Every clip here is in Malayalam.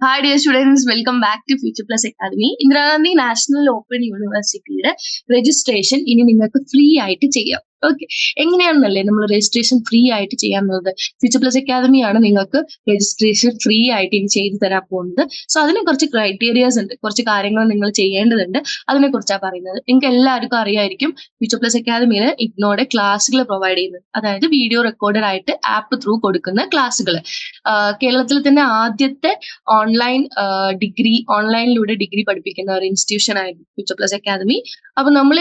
Hi dear students welcome back to Future plus Academy Indira Gandhi national open യൂണിവേഴ്സിറ്റിയുടെ രജിസ്ട്രേഷൻ ഇനി നിങ്ങൾക്ക് ഫ്രീ ആയിട്ട് ചെയ്യാം. ഓക്കെ എങ്ങനെയാണെന്നല്ലേ നമ്മൾ രജിസ്ട്രേഷൻ ഫ്രീ ആയിട്ട് ചെയ്യാൻ പോകുന്നത്? ഫ്യൂച്ചർ പ്ലസ് അക്കാദമിയാണ് നിങ്ങൾക്ക് രജിസ്ട്രേഷൻ ഫ്രീ ആയിട്ട് ഇനി ചെയ്തു തരാൻ പോകുന്നത്. സോ അതിന് കുറച്ച് ക്രൈറ്റീരിയാസ് ഉണ്ട്. കുറച്ച് കാര്യങ്ങൾ നിങ്ങൾ ചെയ്യേണ്ടതുണ്ട്. അതിനെ കുറിച്ചാണ് പറയുന്നത്. നിങ്ങൾക്ക് എല്ലാവർക്കും അറിയായിരിക്കും ഫ്യൂച്ചർ പ്ലസ് അക്കാദമിയിൽ ഇഗ്നോടെ ക്ലാസ്സുകൾ പ്രൊവൈഡ് ചെയ്യുന്നത്. അതായത് വീഡിയോ റെക്കോർഡഡ് ആയിട്ട് ആപ്പ് ത്രൂ കൊടുക്കുന്ന ക്ലാസ്സുകൾ കേരളത്തിൽ തന്നെ ആദ്യത്തെ ഓൺലൈൻ ഡിഗ്രി ഓൺലൈനിലൂടെ ഡിഗ്രി പഠിപ്പിക്കുന്ന ഒരു ഇൻസ്റ്റിറ്റ്യൂഷൻ ആയിരുന്നു ഫ്യൂച്ചർ പ്ലസ് അക്കാദമി അപ്പൊ നമ്മൾ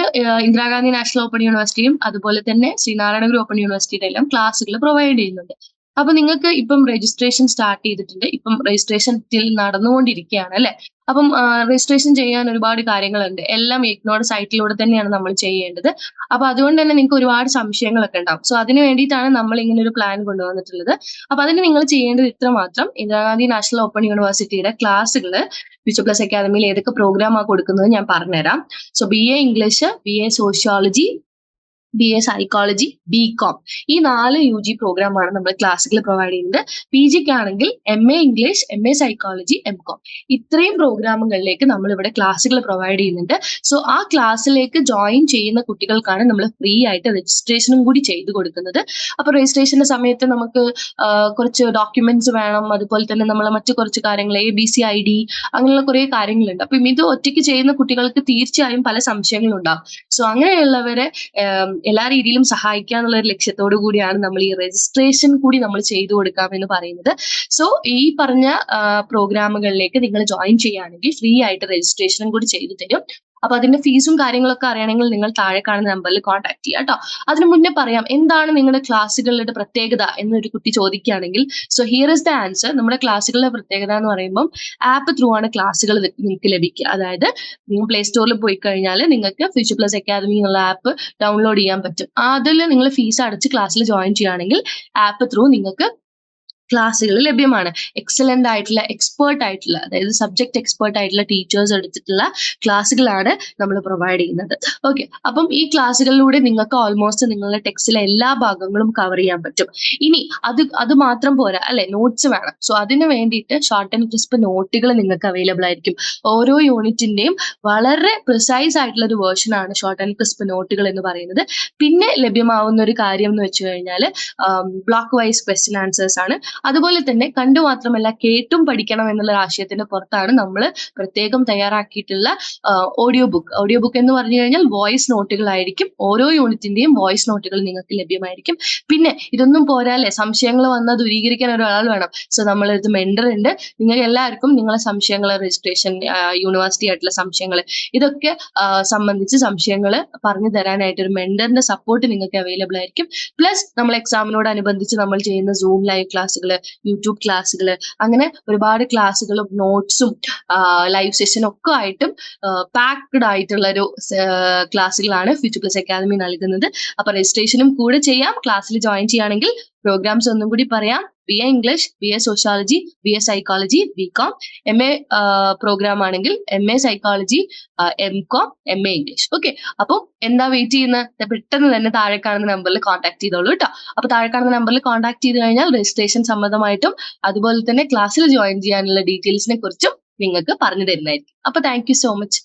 ഇന്ദിരാഗാന്ധി നാഷണൽ ഓപ്പൺ യൂണിവേഴ്സിറ്റിയും അതുപോലെ തന്നെ ശ്രീനാരായണ ഗുരു ഓപ്പൺ യൂണിവേഴ്സിറ്റിയുടെ എല്ലാം ക്ലാസ്സുകൾ പ്രൊവൈഡ് ചെയ്യുന്നുണ്ട്. അപ്പൊ നിങ്ങൾക്ക് ഇപ്പം രജിസ്ട്രേഷൻ സ്റ്റാർട്ട് ചെയ്തിട്ടുണ്ട്. ഇപ്പം രജിസ്ട്രേഷൻ നടന്നുകൊണ്ടിരിക്കുകയാണ് അല്ലെ? അപ്പം രജിസ്ട്രേഷൻ ചെയ്യാൻ ഒരുപാട് കാര്യങ്ങളുണ്ട്. എല്ലാം ഇഗ്നോഡ് സൈറ്റിലൂടെ തന്നെയാണ് നമ്മൾ ചെയ്യേണ്ടത്. അപ്പൊ അതുകൊണ്ട് തന്നെ നിങ്ങൾക്ക് ഒരുപാട് സംശയങ്ങളൊക്കെ ഉണ്ടാവും. സോ അതിന് വേണ്ടിയിട്ടാണ് നമ്മൾ ഇങ്ങനെ ഒരു പ്ലാൻ കൊണ്ടുവന്നിട്ടുള്ളത്. അപ്പൊ അതിന് നിങ്ങൾ ചെയ്യേണ്ടത് ഇത്ര മാത്രം. ഇന്ദിരാഗാന്ധി നാഷണൽ ഓപ്പൺ യൂണിവേഴ്സിറ്റിയുടെ ക്ലാസ്സുകൾ ഫ്യൂച്ചർ പ്ലസ് അക്കാദമിയിൽ ഏതൊക്കെ ആ കൊടുക്കുന്നത് ഞാൻ പറഞ്ഞുതരാം. So B A English B A sociology B A psychology B com ഈ നാല് യു ജി പ്രോഗ്രാമാണ് നമ്മൾ ക്ലാസ്സിൽ പ്രൊവൈഡ് ചെയ്യുന്നത്. പി ജിക്ക് ആണെങ്കിൽ M A English M A psychology M com ഇത്രയും പ്രോഗ്രാമുകളിലേക്ക് നമ്മൾ ഇവിടെ ക്ലാസ്സുകൾ പ്രൊവൈഡ് ചെയ്യുന്നുണ്ട്. സോ ആ ക്ലാസ്സിലേക്ക് ജോയിൻ ചെയ്യുന്ന കുട്ടികൾക്കാണ് നമ്മൾ ഫ്രീ ആയിട്ട് രജിസ്ട്രേഷനും കൂടി ചെയ്തു കൊടുക്കുന്നത്. അപ്പോൾ രജിസ്ട്രേഷന്റെ സമയത്ത് നമുക്ക് കുറച്ച് ഡോക്യുമെന്റ്സ് വേണം. അതുപോലെ തന്നെ നമ്മൾ മറ്റു കുറച്ച് കാര്യങ്ങൾ A B C I D അങ്ങനെയുള്ള കുറെ കാര്യങ്ങളുണ്ട്. അപ്പം ഇത് ഒറ്റയ്ക്ക് ചെയ്യുന്ന കുട്ടികൾക്ക് തീർച്ചയായും പല സംശയങ്ങളും ഉണ്ടാവും സോ അങ്ങനെയുള്ളവരെ എല്ലാ രീതിയിലും സഹായിക്കുക എന്നുള്ള ഒരു ലക്ഷ്യത്തോടു കൂടിയാണ് നമ്മൾ ഈ രജിസ്ട്രേഷൻ കൂടി നമ്മൾ ചെയ്തു കൊടുക്കാം എന്ന് പറയുന്നത്. സോ ഈ പറഞ്ഞ പ്രോഗ്രാമുകളിലേക്ക് നിങ്ങൾ ജോയിൻ ചെയ്യുകയാണെങ്കിൽ ഫ്രീ ആയിട്ട് രജിസ്ട്രേഷനും കൂടി ചെയ്തു തരും. അപ്പൊ അതിന്റെ ഫീസും കാര്യങ്ങളൊക്കെ അറിയണമെങ്കിൽ നിങ്ങൾ താഴെ കാണുന്ന നമ്പറിൽ കോൺടാക്ട് ചെയ്യുക കേട്ടോ അതിന് മുന്നേ പറയാം എന്താണ് നിങ്ങളുടെ ക്ലാസ്സുകളുടെ പ്രത്യേകത എന്നൊരു കുട്ടി ചോദിക്കുകയാണെങ്കിൽ so here is the answer നമ്മുടെ ക്ലാസ്സുകളുടെ പ്രത്യേകത എന്ന് പറയുമ്പോൾ ആപ്പ് ത്രൂ ആണ് ക്ലാസ്സുകൾ നിങ്ങൾക്ക് ലഭിക്കുക. അതായത് നിങ്ങൾ പ്ലേ സ്റ്റോറിൽ പോയി കഴിഞ്ഞാൽ നിങ്ങൾക്ക് ഫ്യൂച്ചർ പ്ലസ് അക്കാദമി എന്നുള്ള ആപ്പ് ഡൗൺലോഡ് ചെയ്യാൻ പറ്റും. അതിൽ നിങ്ങൾ ഫീസ് അടച്ച് ക്ലാസ്സിൽ ജോയിൻ ചെയ്യുകയാണെങ്കിൽ ആപ്പ് ത്രൂ നിങ്ങൾക്ക് ക്ലാസ്സുകൾ ലഭ്യമാണ്. എക്സലന്റ് ആയിട്ടുള്ള എക്സ്പേർട്ട് ആയിട്ടുള്ള അതായത് സബ്ജക്ട് എക്സ്പേർട്ട് ആയിട്ടുള്ള ടീച്ചേഴ്സ് എടുത്തിട്ടുള്ള ക്ലാസ്സുകളാണ് നമ്മൾ പ്രൊവൈഡ് ചെയ്യുന്നത്. ഓക്കെ അപ്പം ഈ ക്ലാസ്സുകളിലൂടെ നിങ്ങൾക്ക് ഓൾമോസ്റ്റ് നിങ്ങളുടെ ടെക്സ്റ്റിലെ എല്ലാ ഭാഗങ്ങളും കവർ ചെയ്യാൻ പറ്റും. ഇനി അത് അത് മാത്രം പോരാ അല്ലെ? നോട്ട്സ് വേണം. സോ അതിന് വേണ്ടിയിട്ട് ഷോർട്ട് ആൻഡ് ക്രിസ്പ് നോട്ടുകൾ നിങ്ങൾക്ക് അവൈലബിൾ ആയിരിക്കും. ഓരോ യൂണിറ്റിന്റെയും വളരെ പ്രിസൈസ് ആയിട്ടുള്ള ഒരു വേർഷൻ ആണ് ഷോർട്ട് ആൻഡ് ക്രിസ്പ് നോട്ടുകൾ എന്ന് പറയുന്നത്. പിന്നെ ലഭ്യമാവുന്ന ഒരു കാര്യം എന്ന് വെച്ച് കഴിഞ്ഞാൽ ബ്ലോക്ക് വൈസ് ക്വസ്റ്റ്യൻ ആൻസേഴ്സ് ആണ്. അതുപോലെ തന്നെ കണ്ടു മാത്രമല്ല കേട്ടും പഠിക്കണം എന്നുള്ള ആശയത്തിന്റെ പുറത്താണ് നമ്മൾ പ്രത്യേകം തയ്യാറാക്കിയിട്ടുള്ള ഓഡിയോ ബുക്ക് ഓഡിയോ ബുക്ക് എന്ന് പറഞ്ഞു കഴിഞ്ഞാൽ വോയിസ് നോട്ടുകളായിരിക്കും ഓരോ യൂണിറ്റിന്റെയും വോയിസ് നോട്ടുകൾ നിങ്ങൾക്ക് ലഭ്യമായിരിക്കും. പിന്നെ ഇതൊന്നും പോരാല്ലേ? സംശയങ്ങൾ വന്നാൽ ദൂരീകരിക്കാൻ ഒരാൾ വേണം. സോ നമ്മളടുത്ത് മെൻഡർ ഉണ്ട്. നിങ്ങൾ എല്ലാവർക്കും നിങ്ങളെ സംശയങ്ങൾ രജിസ്ട്രേഷൻ യൂണിവേഴ്സിറ്റി ആയിട്ടുള്ള സംശയങ്ങൾ ഇതൊക്കെ സംബന്ധിച്ച് സംശയങ്ങൾ പറഞ്ഞു തരാനായിട്ട് ഒരു മെൻഡറിന്റെ സപ്പോർട്ട് നിങ്ങൾക്ക് അവൈലബിൾ ആയിരിക്കും. പ്ലസ് നമ്മൾ എക്സാമിനോടനുബന്ധിച്ച് നമ്മൾ ചെയ്യുന്ന സൂം ലൈവ് ക്ലാസ്സുകൾ യൂട്യൂബ് ക്ലാസ്സുകൾ അങ്ങനെ ഒരുപാട് ക്ലാസ്സുകളും നോട്ട്സും ലൈവ് സെഷനും ഒക്കെ ആയിട്ടും പാക്ഡ് ആയിട്ടുള്ള ഒരു ക്ലാസ്സുകളാണ് ഫ്യൂച്ചർ പ്ലസ് അക്കാദമി നൽകുന്നത്. അപ്പൊ രജിസ്ട്രേഷനും കൂടെ ചെയ്യാം. ക്ലാസ്സിൽ ജോയിൻ ചെയ്യുകയാണെങ്കിൽ പ്രോഗ്രാംസ് ഒന്നും കൂടി പറയാം. B A English B A sociology B A psychology B com M A program ആണെങ്കിൽ M A psychology M com M A English okay അപ്പോൾ എന്താ വെയിറ്റ് ചെയ്യുന്നത്? പെട്ടെന്ന് തന്നെ താഴെ കാണുന്ന നമ്പറിൽ കോൺടാക്ട് ചെയ്തോളൂ കേട്ടോ അപ്പൊ താഴെ കാണുന്ന നമ്പറിൽ കോൺടാക്ട് ചെയ്ത് കഴിഞ്ഞാൽ രജിസ്ട്രേഷൻ സംബന്ധമായിട്ടും അതുപോലെ തന്നെ ക്ലാസ്സിൽ ജോയിൻ ചെയ്യാനുള്ള ഡീറ്റെയിൽസിനെ കുറിച്ചും നിങ്ങൾക്ക് പറഞ്ഞു തരുന്നതായിരിക്കും. അപ്പൊ താങ്ക് സോ മച്ച്